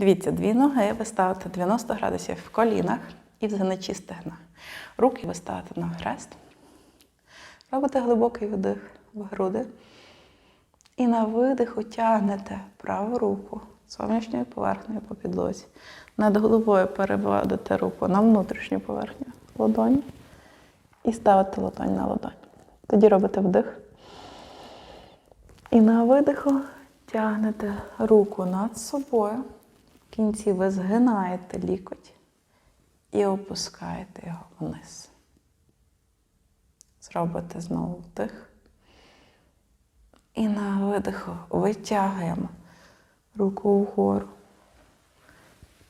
Дивіться, дві ноги ви ставите 90 градусів в колінах і в згиничі стегна. Руки ви ставите на хрест. Робите глибокий вдих в груди. І на видиху тягнете праву руку зовнішньою поверхнею по підлозі. Над головою переводите руку на внутрішню поверхню ладоні і ставите ладонь на ладонь. Тоді робите вдих. І на видиху тягнете руку над собою. В кінці ви згинаєте лікоть і опускаєте його вниз. Зробите знову вдих. І на видиху витягуємо руку вгору.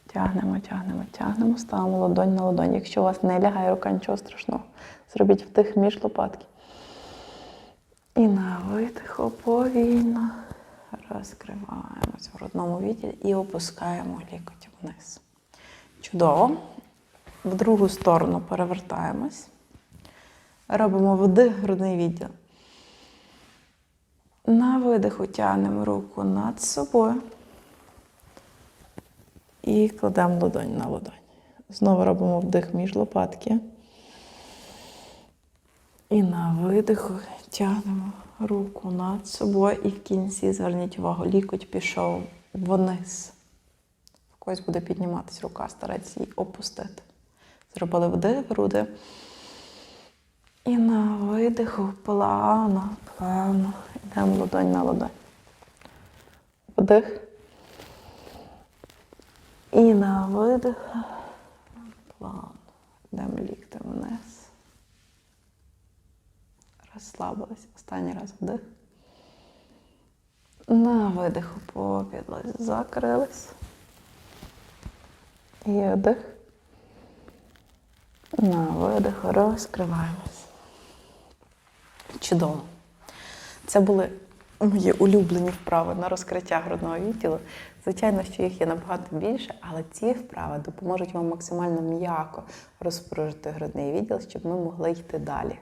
Тягнемо, тягнемо, тягнемо, ставимо ладонь на ладонь. Якщо у вас не лягає рука, нічого страшного. Зробіть вдих між лопатки. І на видиху повільно розкриваємось в грудному відділі і опускаємо лікоть вниз. Чудово. В другу сторону перевертаємось. Робимо вдих грудний відділ. На видиху тягнемо руку над собою і кладемо ладонь на ладонь. Знову робимо вдих між лопатки. І на видиху тягнемо руку над собою і в кінці зверніть увагу, лікоть пішов вниз. В когось буде підніматись рука, старайтесь її опустити. Зробили вдих, груди. І на видиху плавно, плавно йдемо ладонь на ладонь. Вдих. І на видих плавно. Йдемо ліктем вниз. Розслабились. Останній раз вдих. На видиху по підлозі закрились. І вдих. На видиху розкриваємось. Чудово. Це були мої улюблені вправи на розкриття грудного відділу. Звичайно, що їх є набагато більше, але ці вправи допоможуть вам максимально м'яко розпружити грудний відділ, щоб ми могли йти далі.